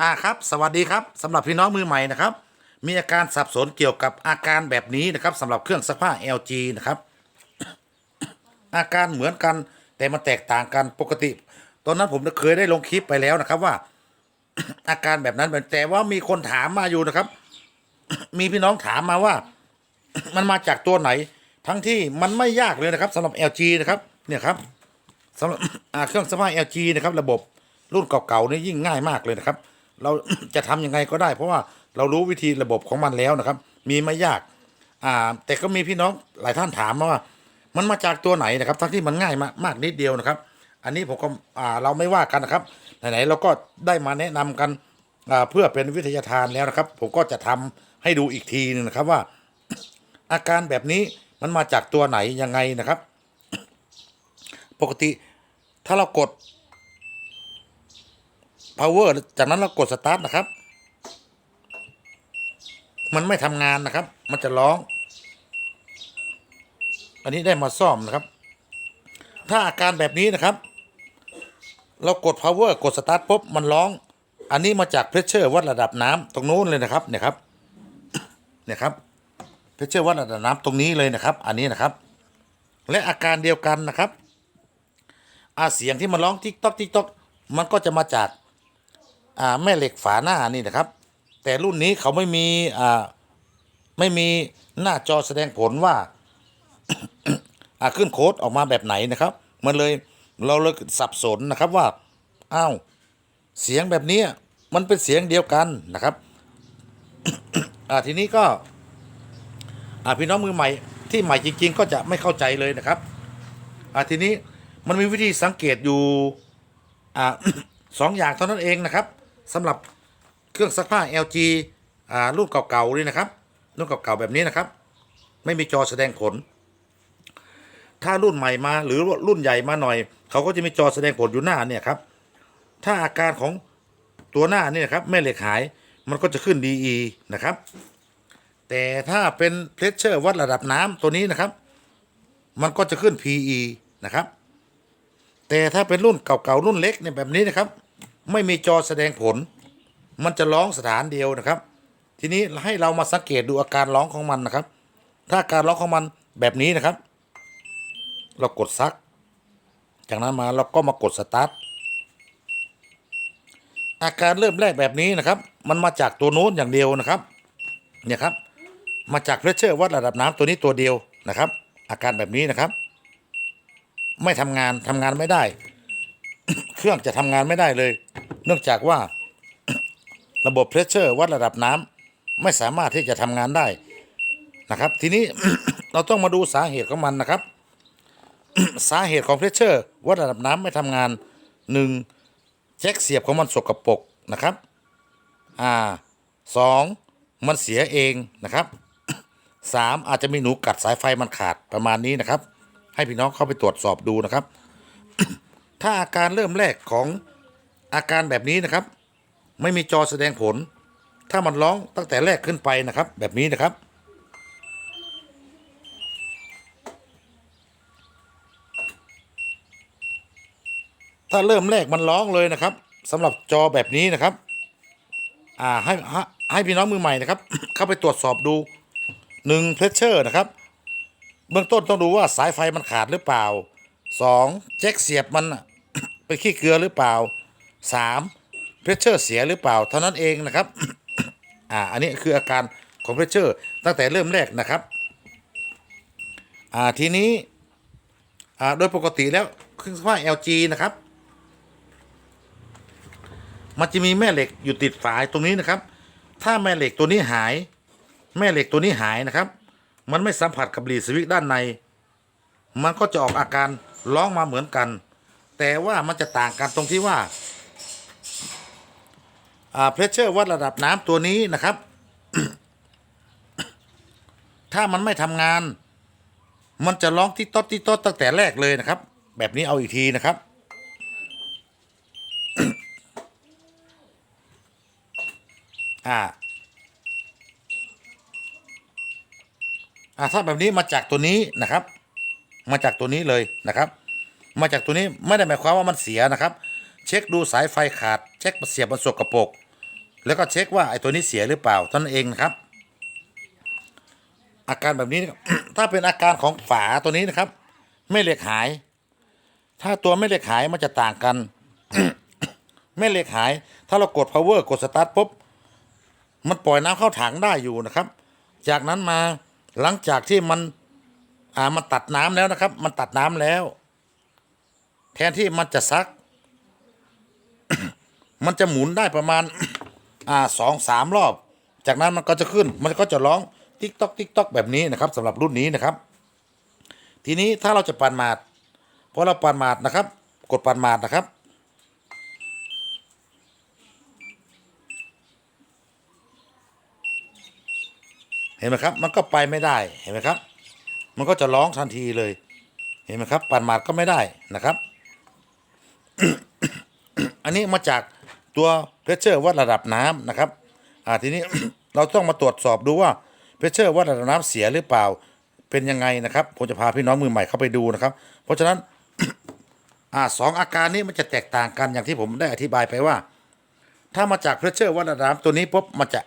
อ่าครับ สวัสดีครับสำหรับพี่น้องมือใหม่นะครับ มีอาการสับสนเกี่ยวกับอาการแบบนี้นะครับสำหรับเครื่องซักผ้า LG นะครับ อาการเหมือนกันแต่มันแตกต่างกันปกติ ตอนนั้นผมเคยได้ลงคลิปไปแล้วนะครับว่า อาการแบบนั้นแต่ว่ามีคนถามมาอยู่นะครับ มีพี่น้องถามมาว่า มันมาจากตัวไหน ทั้งที่มันไม่ยากเลยนะครับสำหรับ LG นะครับ เนี่ยครับสำหรับเครื่องซักผ้า LG นะครับ ระบบรุ่นเก่าๆนี่ยิ่งง่ายมากเลยนะครับ เราจะทำยังไงก็ได้ เพราะว่าเรารู้วิธีระบบของมันแล้วนะครับ มีไม่ยาก อ่า แต่ก็มีพี่น้องหลายท่านถามมาว่า มันมาจากตัวไหนนะครับ ทั้งที่มันง่ายมากมากนิดเดียวนะครับ อันนี้ผมก็อ่าเราไม่ว่ากันนะครับไหนๆเราก็ได้มาแนะนำกันอ่าเพื่อเป็นวิทยาทานแล้วนะครับ ผมก็จะทำให้ดูอีกทีหนึงนะครับว่า อาการแบบนี้มันมาจากตัวไหนยังไงนะครับ ปกติถ้าเรากด power จากนั้นเรากด start นะครับ มันไม่ทำงานนะครับ มันจะร้อง อันนี้ได้มาซ่อมนะครับ ถ้าอาการแบบนี้นะครับ เรากด power กด start ปุ๊บมันร้อง อันนี้มาจาก pressure วัดระดับน้ำตรงนู้นเลยนะครับเนี่ยครับเนี่ยครับ pressure วัดระดับน้ำตรงนี้เลยนะครับ อันนี้นะครับ และอาการเดียวกันนะครับอาเสียงที่มันร้องติ๊กต๊อกติ๊กต๊อกมันก็จะมาจาก อ่าแม่เหล็กฝาหน้านี่นะครับ แต่รุ่นนี้เขาไม่มีอ่าไม่มีหน้าจอแสดงผลว่าอ่าขึ้นโค้ดออกมาแบบไหนนะครับ มันเลยเราเลยสับสนนะครับว่าอ้าวเสียงแบบนี้มันเป็นเสียงเดียวกันนะครับอ่าทีนี้ก็อ่าพี่น้องมือใหม่ที่ใหม่จริง ๆ ก็จะไม่เข้าใจเลยนะครับอ่าทีนี้มันมีวิธีสังเกตอยู่อ่าสองอย่างเท่านั้นเองนะครับ สำหรับเครื่องซักผ้า LG อ่ารุ่นเก่าๆนี่นะครับรุ่นเก่าๆแบบนี้นะครับ ไม่มีจอแสดงผล ถ้ารุ่นใหม่มาหรือว่ารุ่นใหญ่มาหน่อย เขาก็จะมีจอแสดงผลอยู่หน้าเนี่ยครับ ถ้าอาการของตัวหน้านี่นะครับแม่เหล็กหายมันก็จะขึ้น DE นะครับ แต่ถ้าเป็นเพรสเชอร์วัดระดับน้ำตัวนี้นะครับ มันก็จะขึ้น PE นะครับ แต่ถ้าเป็นรุ่นเก่าๆรุ่นเล็กเนี่ยแบบนี้นะครับ ไม่มีจอแสดงผล มันจะร้องสถานเดียวนะครับ ทีนี้ให้เรามาสังเกตดูอาการร้องของมันนะครับ ถ้าการร้องของมันแบบนี้นะครับ เรากดซัก จากนั้นมาเราก็มากดสตาร์ทอาการเริ่มแรกแบบนี้นะครับ มันมาจากตัวโน้นอย่างเดียวนะครับ เนี่ยครับ มาจากเพรสเชอร์วัดระดับน้ำตัวนี้ตัวเดียวนะครับ อาการแบบนี้นะครับ ไม่ทำงานทำงานไม่ได้ เครื่องจะทำงานไม่ได้เลย เนื่องจากว่าระบบเพรสเชอร์วัดระดับน้ำไม่สามารถที่จะทำงานได้นะครับ ทีนี้เราต้องมาดูสาเหตุของมันนะครับ สาเหตุของเพรสเชอร์วัดระดับน้ำไม่ทำงานหนึ่งแจ็คเสียบของมันสกปรกนะครับอ่าสองมันเสียเองนะครับสามอาจจะมีหนูกัดสายไฟมันขาดประมาณนี้นะครับ ให้พี่น้องเข้าไปตรวจสอบดูนะครับ ถ้าอาการเริ่มแรกของอาการแบบนี้นะครับ ไม่มีจอแสดงผล ถ้ามันร้องตั้งแต่แรกขึ้นไปนะครับ แบบนี้นะครับ ถ้าเริ่มแรกมันร้องเลยนะครับสำหรับจอแบบนี้นะครับ อ่าให้ให้พี่น้องมือใหม่นะครับ เข้าไปตรวจสอบดูหนึ่งเพรสเชอร์นะครับ เบื้องต้นต้องดูว่าสายไฟมันขาดหรือเปล่าสองแจ็คเสียบมัน น่ะเป็นขี้เกลือหรือเปล่าสามเพรสเชอร์เสียหรือเปล่า เท่านั้นเองนะครับ อ่า อันนี้คืออาการของเพรสเชอร์ตั้งแต่เริ่มแรกนะครับ อ่า ทีนี้ อ่า โดยปกติแล้วเครื่องซักผ้า LG นะครับ มันจะมีแม่เหล็กอยู่ติดฝายตรงนี้นะครับ ถ้าแม่เหล็กตัวนี้หาย แม่เหล็กตัวนี้หายนะครับ มันไม่สัมผัสกับหลีสวิตด้านใน มันก็จะออกอาการร้องมาเหมือนกัน แต่ว่ามันจะต่างกันตรงที่ว่าอ่าเพรสเชอร์วัดระดับน้ำตัวนี้นะครับ ถ้ามันไม่ทำงาน มันจะร้องที่ต๊อดที่ต๊อดตั้งแต่แรกเลยนะครับ แบบนี้เอาอีกทีนะครับอ่าอ่าถ้าแบบนี้มาจากตัวนี้นะครับ มาจากตัวนี้เลยนะครับ มาจากตัวนี้ไม่ได้หมายความว่ามันเสียนะครับ เช็คดูสายไฟขาด เช็คเสียบมันสกปรกแล้วก็เช็คว่าไอ้ตัวนี้เสียหรือเปล่าท่านั้นเองนะครับ อาการแบบนี้ถ้าเป็นอาการของฝาตัวนี้นะครับแม่เหล็กหาย ถ้าตัวแม่เหล็กหายมันจะต่างกันแม่เหล็กหาย ถ้าเรากด power กด start ปุ๊บมันปล่อยน้ำเข้าถังได้อยู่นะครับ จากนั้นมาหลังจากที่มันอ่ามันตัดน้ำแล้วนะครับ มันตัดน้ำแล้ว แทนที่มันจะซัก มันจะหมุนได้ประมาณ อ่าสองสามรอบ จากนั้นมันก็จะขึ้น มันก็จะร้องติ๊กตอกติ๊กตอกแบบนี้นะครับสำหรับรุ่นนี้นะครับ ทีนี้ถ้าเราจะปั่นมาดพอเราปั่นมาดนะครับ กดปั่นมาดนะครับเห็นไหมครับ มันก็ไปไม่ได้ เห็นไหมครับ มันก็จะร้องทันทีเลย เห็นไหมครับ ปั่นมาดก็ไม่ได้นะครับ อันนี้มาจากตัวเพรสเชอร์วัดระดับน้ำนะครับอ่าทีนี้ เราต้องมาตรวจสอบดูว่าเพรสเชอร์วัดระดับน้ำเสียหรือเปล่าเป็นยังไงนะครับผมจะพาพี่น้องมือใหม่เข้าไปดูนะครับ เพราะฉะนั้นอ่าสองอาการนี้มันจะแตกต่างกันอย่างที่ผมได้อธิบายไปว่า ถ้ามาจากเพรสเชอร์วัดระดับน้ำตัวนี้ปุ๊บมันจะ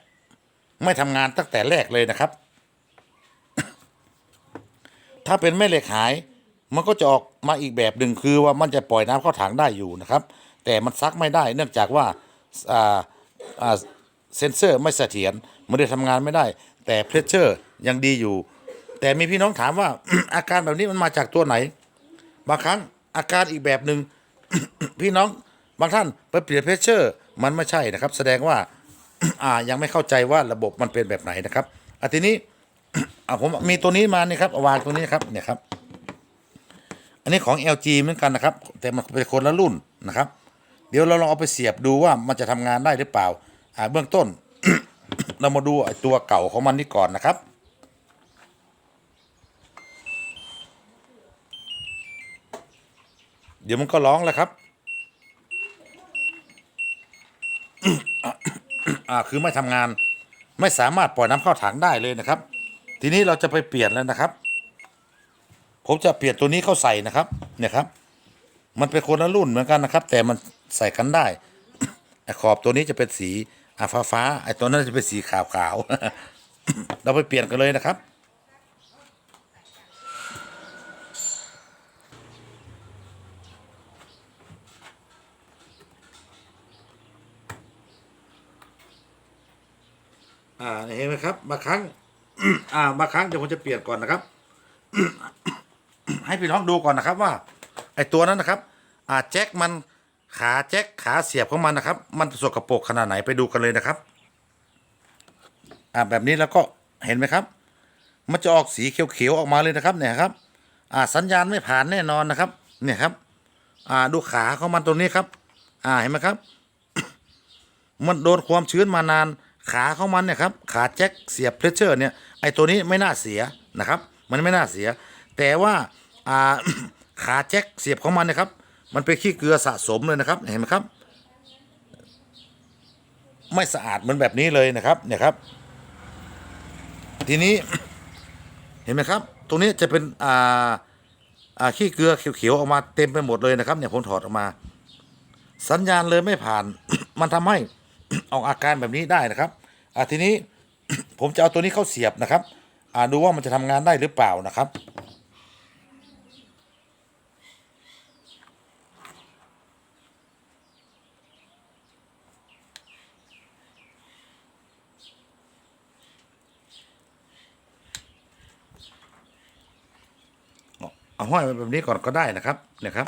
ไม่ทำงานตั้งแต่แรกเลยนะครับ ถ้าเป็นแม่เหล็กหาย มันก็จะออกมาอีกแบบหนึ่งคือว่ามันจะปล่อยน้ำเข้าถังได้อยู่นะครับ แต่มันซักไม่ได้ เนื่องจากว่าอ่าอ่าเซนเซอร์ไม่เสถียรมันได้ทำงานไม่ได้ แต่เพรสเชอร์ยังดีอยู่ แต่มีพี่น้องถามว่า อาการแบบนี้มันมาจากตัวไหน บางครั้งอาการอีกแบบหนึ่งพี่น้องบางท่านไปเปลี่ยนเพรสเชอร์มันไม่ใช่นะครับ แสดงว่าอ่ายังไม่เข้าใจว่าระบบมันเป็นแบบไหนนะครับอะทีนี้อะผมมีตัวนี้มานี่ครับวางตัวนี้ครับเนี่ยครับ อันนี้ของ LG เหมือนกันนะครับ แต่มันเป็นคนละรุ่นนะครับ เดี๋ยวเราลองเอาไปเสียบดูว่ามันจะทำงานได้หรือเปล่าอ่าเบื้องต้น เรามาดูตัวเก่าของมันนี่ก่อนนะครับเดี๋ยวมันก็ร้องแล้วครับ อ่า คือไม่ทำงาน ไม่สามารถปล่อยน้ำเข้าถังได้เลยนะครับ ทีนี้เราจะไปเปลี่ยนแล้วนะครับ ผมจะเปลี่ยนตัวนี้เข้าใส่นะครับเนี่ยครับ มันเป็นคนละรุ่นเหมือนกันนะครับ แต่มันใส่กันได้ไอ้ขอบตัวนี้จะเป็นสีอาฟ้าฟ้าไอ้ตัวนั้นจะเป็นสีขาวขาวเราไปเปลี่ยนกันเลยนะครับอ่าเห็นไหมครับบางครั้ง อ่าบางครั้งเดี๋ยวผมจะเปลี่ยนก่อนนะครับ ให้พี่น้องดูก่อนนะครับว่าไอ้ตัวนั้นนะครับอ่าแจ็คมันขาแจ็คขาเสียบของมันนะครับ มันสกปรกขนาดไหนไปดูกันเลยนะครับอ่าแบบนี้แล้วก็เห็นไหมครับ มันจะออกสีเขียวๆออกมาเลยนะครับเนี่ยครับอ่าสัญญาณไม่ผ่านแน่นอนนะครับ เนี่ยครับอ่าดูขาของมันตรงนี้ครับ อ่าเห็นไหมครับ มันโดนความชื้นมานานขาของมันเนี่ยครับขาแจ็คเสียบเพรสเชอร์เนี่ยไอตัวนี้ไม่น่าเสียนะครับ มันไม่น่าเสีย แต่ว่า อ่า ขาแจ็คเสียบของมันนะครับ มันเป็นขี้เกลือสะสมเลยนะครับ เห็นไหมครับ ไม่สะอาดเหมือนแบบนี้เลยนะครับ เนี่ยครับ ทีนี้เห็นไหมครับ ตรงนี้จะเป็นอ่าอ่าขี้เกลือเขียวๆออกมาเต็มไปหมดเลยนะครับ เนี่ยผมถอดออกมา สัญญาณเลยไม่ผ่าน มันทำให้ออกอาการแบบนี้ได้นะครับอ่าทีนี้ผมจะเอาตัวนี้เข้าเสียบนะครับ อ่าดูว่ามันจะทำงานได้หรือเปล่านะครับ เอาห้อยแบบนี้ก่อนก็ได้นะครับเนี่ยครับ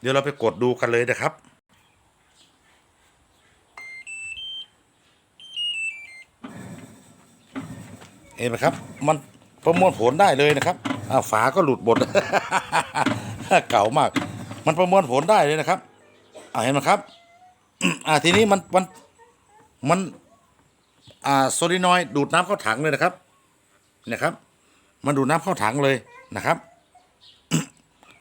เดี๋ยวเราไปกดดูกันเลยนะครับ เห็นไหมครับ มันประมวลผลได้เลยนะครับอ่าฝาก็หลุดหมดเก่ามาก มันประมวลผลได้เลยนะครับอ่าเห็นไหมครับ อ่าทีนี้มันมันมัน อ่าโซลินอยด์ดูดน้ำเข้าถังเลยนะครับเนี่ยครับ มันดูดน้ำเข้าถังเลยนะครับ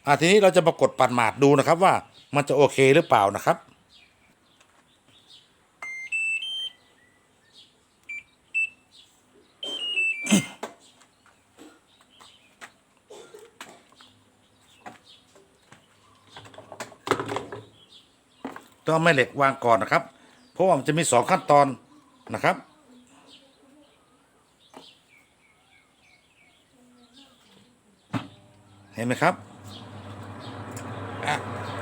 อ่าทีนี้เราจะปรากฏปัดหมาดดูนะครับว่ามันจะโอเคหรือเปล่านะครับ ต้องเอาแม่เหล็กวางก่อนนะครับ เพราะว่ามันจะมีสองขั้นตอนนะครับเห็นไหมครับ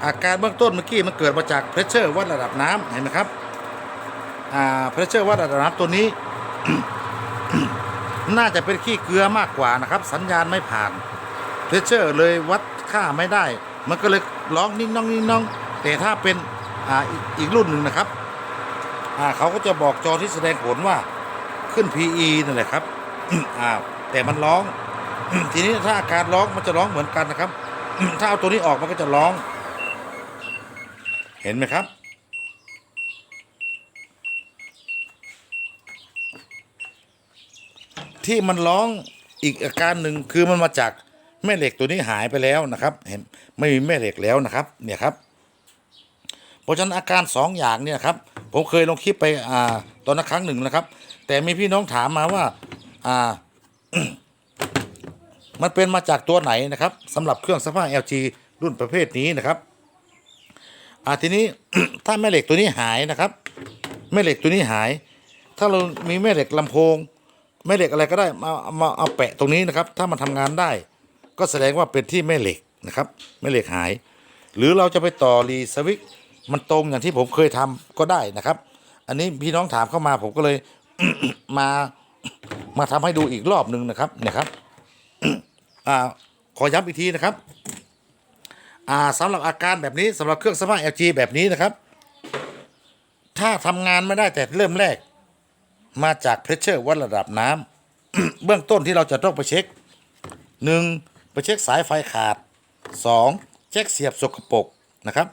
อาการเบื้องต้นเมื่อกี้มันเกิดมาจากเพรสเชอร์วัดระดับน้ำเห็นไหมครับอ่าเพรสเชอร์วัดระดับน้ำตัวนี้ น่าจะเป็นขี้เกลือมากกว่านะครับ สัญญาณไม่ผ่านเพรสเชอร์เลยวัดค่าไม่ได้ มันก็เลยร้องนิ่งน้องนิ่งน้อง แต่ถ้าเป็นอ่าอีกอีกรุ่นหนึ่งนะครับอ่าเขาก็จะบอกจอที่แสดงผลว่าขึ้น PE นั่นแหละครับอ่าแต่มันร้อง ทีนี้ถ้าอาการร้องมันจะร้องเหมือนกันนะครับ ถ้าเอาตัวนี้ออกมันก็จะร้อง เห็นไหมครับ ที่มันร้องอีกอาการหนึ่งคือมันมาจากแม่เหล็กตัวนี้หายไปแล้วนะครับ เห็นไม่มีแม่เหล็กแล้วนะครับ เนี่ยครับ เพราะฉะนั้นอาการสองอย่างเนี่ยครับ ผมเคยลงคลิปไปอ่าตอนนั้นครั้งหนึ่งนะครับ แต่มีพี่น้องถามมาว่าอ่ามันเป็นมาจากตัวไหนนะครับสำหรับเครื่องซักผ้า LG รุ่นประเภทนี้นะครับ อ่าทีนี้ ถ้าแม่เหล็กตัวนี้หายนะครับ แม่เหล็กตัวนี้หาย ถ้าเรามีแม่เหล็กลำโพง แม่เหล็กอะไรก็ได้มาเอามาเอาแปะตรงนี้นะครับ ถ้ามันทำงานได้ ก็แสดงว่าเป็นที่แม่เหล็กนะครับ แม่เหล็กหาย หรือเราจะไปต่อรีสวิกมันตรงอย่างที่ผมเคยทำก็ได้นะครับ อันนี้พี่น้องถามเข้ามาผมก็เลยมามาทำให้ดูอีกรอบหนึ่งนะครับเนี่ยครับ อ่าขอย้ำอีกทีนะครับ อ่าสำหรับอาการแบบนี้สำหรับเครื่องสภาพ LG แบบนี้นะครับ ถ้าทำงานไม่ได้แต่เริ่มแรก มาจากเพรสเชอร์วัดระดับน้ำ เบื้องต้นที่เราจะต้องไปเช็คหนึ่งไปเช็คสายไฟขาดสองเช็คเสียบสกปรกนะครับ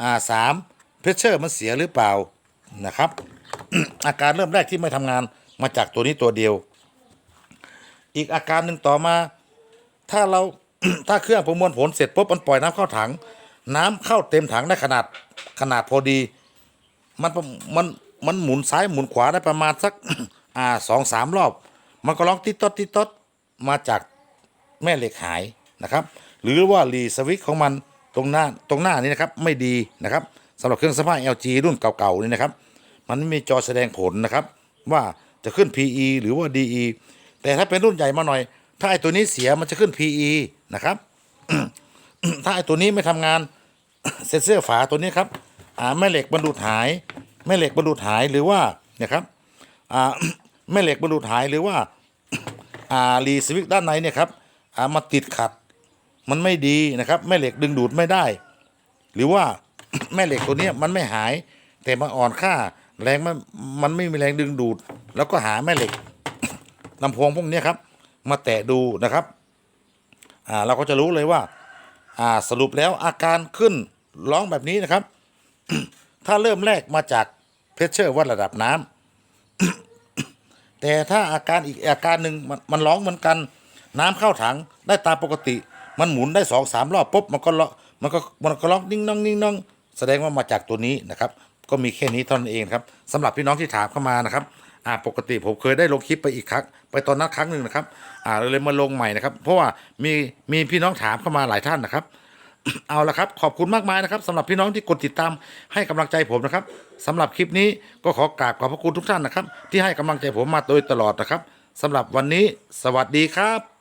อ่าสามเพรสเชอร์มันเสียหรือเปล่านะครับ อาการเริ่มแรกที่ไม่ทำงานมาจากตัวนี้ตัวเดียว อีกอาการหนึ่งต่อมา ถ้าเรา ถ้าเครื่องประมวลผลเสร็จปุ๊บมันปล่อยน้ำเข้าถัง น้ำเข้าเต็มถังได้ขนาดขนาดพอดี มันมันมันหมุนซ้ายหมุนขวาได้ประมาณสักอ่าสองสามรอบ มันก็ร้องติดตดติดตดมาจากแม่เหล็กหายนะครับ หรือว่ารีสวิตของมันตรงหน้าตรงหน้านี้นะครับไม่ดีนะครับสำหรับเครื่องสภาพ LG รุ่นเก่าๆนี่นะครับ มันไม่มีจอแสดงผลนะครับ ว่าจะขึ้น PE หรือว่า DE แต่ถ้าเป็นรุ่นใหญ่มาหน่อย ถ้าไอตัวนี้เสียมันจะขึ้น PE นะครับ ถ้าไอตัวนี้ไม่ทำงานเซ็นเซอร์ฝาตัวนี้ครับอ่าแม่เหล็กบรรลุหาย แม่เหล็กบรรลุหายหรือว่าเนี่ยครับอ่าแม่เหล็กบรรลุหายหรือว่าอ่ารีสวิกด้านในเนี่ยครับอ่ามาติดขัดมันไม่ดีนะครับ แม่เหล็กดึงดูดไม่ได้ หรือว่าแม่เหล็กตัวนี้มันไม่หาย แต่มันอ่อนค่าแรงมันมันไม่มีแรงดึงดูด แล้วก็หาแม่เหล็กลำโพงพวกนี้ครับ มาแตะดูนะครับ อ่าเราก็จะรู้เลยว่าอ่าสรุปแล้วอาการขึ้นร้องแบบนี้นะครับ ถ้าเริ่มแรกมาจากเพรสเชอร์วัดระดับน้ำแต่ถ้าอาการอีกอาการหนึ่งมันมันร้องเหมือนกัน น้ำเข้าถังได้ตามปกติ มันหมุนได้สองสามรอบปุ๊บมันก็ร้องมันก็มันก็ร้องนิ่งน้องนิ่งน้องแสดงว่ามาจากตัวนี้นะครับ ก็มีแค่นี้เท่านั้นเองครับสำหรับพี่น้องที่ถามเข้ามานะครับ อ่าปกติผมเคยได้ลงคลิปไปอีกครั้งไปตอนนั้นครั้งหนึ่งนะครับ อ่าเลยมาลงใหม่นะครับ เพราะว่ามีมีพี่น้องถามเข้ามาหลายท่านนะครับ เอาละครับ ขอบคุณมากมายนะครับสำหรับพี่น้องที่กดติดตามให้กำลังใจผมนะครับสำหรับคลิปนี้ก็ขอกราบขอบพระคุณทุกท่านนะครับ ที่ให้กำลังใจผมมาโดยตลอดนะครับสำหรับวันนี้สวัสดีครับ